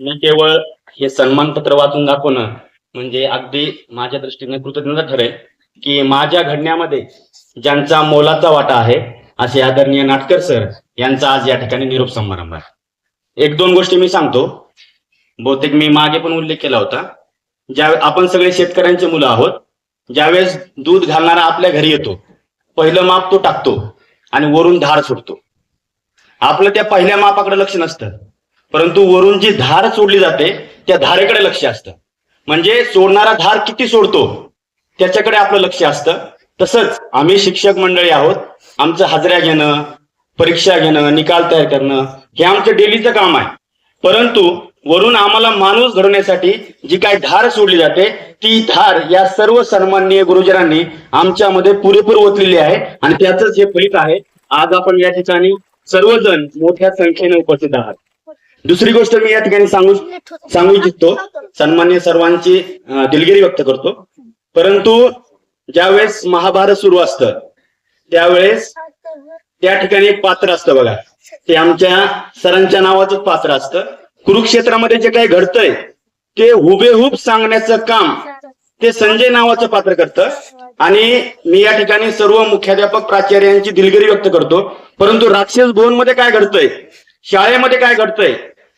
मी केवळ हे सन्मानपत्र वाचून दाखवणं म्हणजे अगदी माझ्या दृष्टीने कृतज्ञता ठरेल की माझ्या घडण्यामध्ये ज्यांचा मोलाचा वाटा आहे असे आदरणीय नाटकर सर यांचा आज या ठिकाणी निरोप समारंभ आहे. एक दोन गोष्टी मी सांगतो. बहुतेक मी मागे पण उल्लेख केला होता. ज्या आपण सगळे शेतकऱ्यांचे मुलं आहोत ज्यावेळेस दूध घालणारा आपल्या घरी येतो पहिलं माप तो टाकतो आणि वरून धार सुटतो. आपलं त्या पहिल्या मापाकडे लक्ष नसतं. परंतु वरून जी धार सोडली जाते त्या धारेकडे लक्ष असतं. म्हणजे सोडणारा धार किती सोडतो त्याच्याकडे आपलं लक्ष असतं. तसंच आम्ही शिक्षक मंडळी आहोत. आमचं हजऱ्या घेणं परीक्षा घेणं निकाल तयार करणं हे आमचं डेलीचं काम आहे. परंतु वरून आम्हाला माणूस घडवण्यासाठी जी काही धार सोडली जाते ती धार या सर्व सन्माननीय गुरुजनांनी आमच्यामध्ये पुरेपूर ओतलेली आहे. आणि त्याचंच हे फलित आहे. आज आपण या ठिकाणी सर्वजण मोठ्या संख्येने उपस्थित आहात. दुसरी गोष्ट मी या ठिकाणी सांगू सांगू इच्छितो. सन्मान्य सर्वांची दिलगिरी व्यक्त करतो. परंतु ज्यावेळेस महाभारत सुरू असतं त्यावेळेस त्या ठिकाणी एक पात्र असतं बघा. ते आमच्या सरांच्या नावाचं पात्र असतं. कुरुक्षेत्रामध्ये जे काही घडतंय ते हुबेहूब सांगण्याचं काम ते संजय नावाचं पात्र करतं. आणि मी या ठिकाणी सर्व मुख्याध्यापक प्राचार्यांची दिलगिरी व्यक्त करतो. परंतु राक्षस भवनमध्ये काय घडतंय शाळेमध्ये काय घडतंय?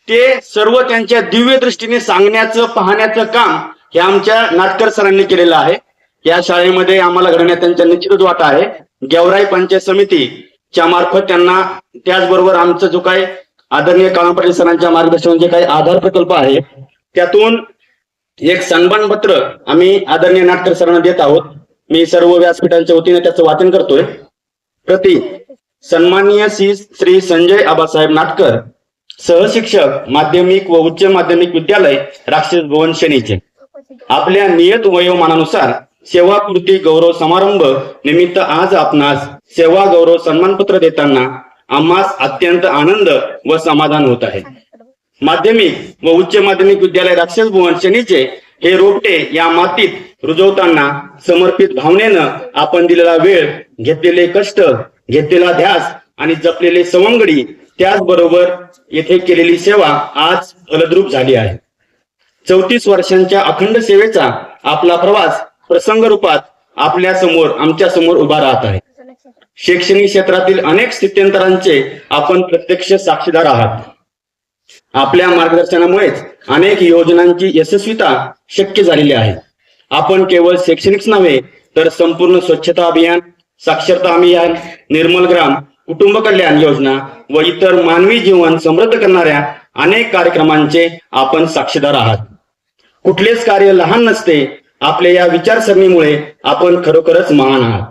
ते सर्व त्यांच्या दिव्य दृष्टीने सांगण्याचं पाहण्याचं काम हे आमच्या नाटकर सरांनी केलेलं आहे. या शाळेमध्ये आम्हाला घडण्यात त्यांचा निश्चितच वाटा आहे. गेवराई पंचायत समितीच्या मार्फत त्यांना त्याचबरोबर आमचं जो काही आदरणीय काळा पाटील सरांच्या मार्गदर्शन जे काही आधार प्रकल्प आहे त्यातून एक सन्मान पत्र आम्ही आदरणीय नाटकर सरांना देत आहोत. मी सर्व व्यासपीठांच्या वतीने त्याचं वाचन करतोय. प्रति सन्माननीय श्री श्री संजय आबासाहेब नाटकर सहशिक्षक माध्यमिक व उच्च माध्यमिक विद्यालय राक्षस भुवन शनीचे आपल्या नियत वयोमानानुसार सेवापूर्ती गौरव समारंभ निमित्त आज आपणास सेवा गौरव सन्मानपत्र देताना आम्हास अत्यंत आनंद व समाधान होत आहे. माध्यमिक व उच्च माध्यमिक विद्यालय राक्षस भुवन शनीचे हे रोपटे या मातीत रुजवताना समर्पित भावनेनं आपण दिलेला वेळ घेतलेले कष्ट घेतलेला ध्यास आणि जपलेले सवंगडी त्याचबरोबर येथे केलेली सेवा आज फलद्रूप झाली आहे. चौतीस वर्षांच्या अखंड सेवेचा आपला प्रवास प्रसंग रूपात आपल्यासमोर आमच्यासमोर उभा राहत आहे. शैक्षणिक क्षेत्रातील अनेक स्थित्यंतरांचे आपण प्रत्यक्ष साक्षीदार आहात. आपल्या मार्गदर्शनामुळेच अनेक योजनांची यशस्वीता शक्य झालेली आहे. आपण केवळ शैक्षणिकच नव्हे तर संपूर्ण स्वच्छता अभियान साक्षरता अभियान निर्मल ग्राम कुटुंब कल्याण योजना व इतर मानवी जीवन समृद्ध करणाऱ्या अनेक कार्यक्रमांचे आपण साक्षीदार आहात. कुठलेच कार्य लहान नसते आपल्या या विचारसरणीमुळे आपण खरोखरच महान आहात.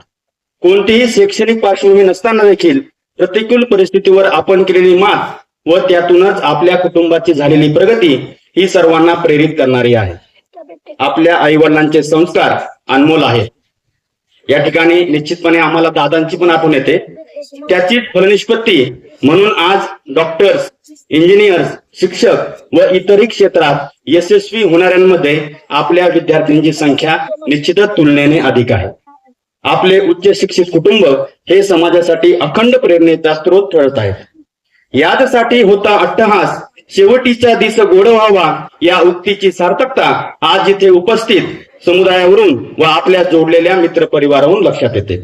कोणतीही शैक्षणिक पार्श्वभूमी नसताना देखील प्रतिकूल परिस्थितीवर आपण केलेली मात व त्यातूनच आपल्या कुटुंबाची झालेली प्रगती ही सर्वांना प्रेरित करणारी आहे. आपल्या आई वडिलांचे संस्कार अनमोल आहेत. या ठिकाणी निश्चितपणे आम्हाला दादांची पण आठवण येते. त्याची फलनिष्पत्ती म्हणून आज डॉक्टर्स इंजिनियर्स शिक्षक व इतरही क्षेत्रात यशस्वी होणाऱ्यांमध्ये आपल्या विद्यार्थ्यांची संख्या निश्चितच तुलनेने अधिक आहे. आपले उच्च शिक्षित कुटुंब हे समाजासाठी अखंड प्रेरणेचा स्रोत ठरत आहेत. याचसाठी होता अट्टहास. शेवटीचा दिस गोड व्हावा या उक्तीची सार्थकता आज इथे उपस्थित समुदायावरून व आपल्या जोडलेल्या मित्र परिवारावरून लक्षात येते.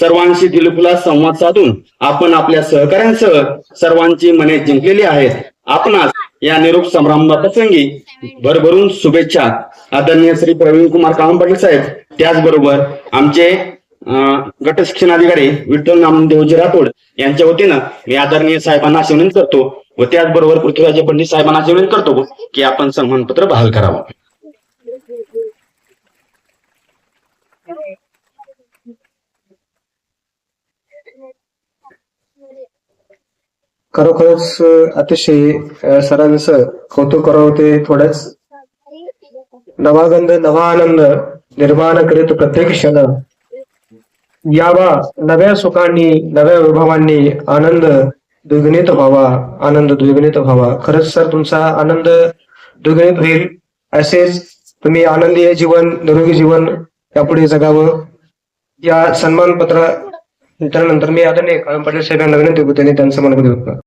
सर्वांशी दिलखुलास संवाद साधून आपण आपल्या सहकाऱ्यांसह सर्वांची मने जिंकलेली आहेत. आपणास या निरोप समारंभाप्रसंगी भरभरून शुभेच्छा. आदरणीय श्री प्रवीण कुमार कामन पाटील साहेब त्याचबरोबर आमचे अं, गट शिक्षणाधिकारी विठ्ठल नामदेवजी राठोड यांच्या वतीनं मी आदरणीय साहेबांना अशी विनंती करतो व त्याचबरोबर पृथ्वीराज पंडित साहेबांना अशी विनंती करतो की आपण सन्मानपत्र बहाल करावं. खरोखरच अतिशय सरांचं कौतुक करावं ते थोडंच. नवागंध नवा आनंद निर्माण करीत प्रत्येक क्षण. यावा नव्या सुखांनी नव्या विभावांनी आनंद द्विगुणित व्हावा आनंद द्विगुणित व्हावा. खरंच सर तुमचा आनंद द्विगुणित होईल असेच तुम्ही आनंदीय जीवन निरोगी जीवन यापुढे जगावं. या सन्मानपत्र त्यानंतर मी आदरणीय काळम पाटील साहेबांना विनंती त्यांनी त्यांचं मनोगत व्यक्त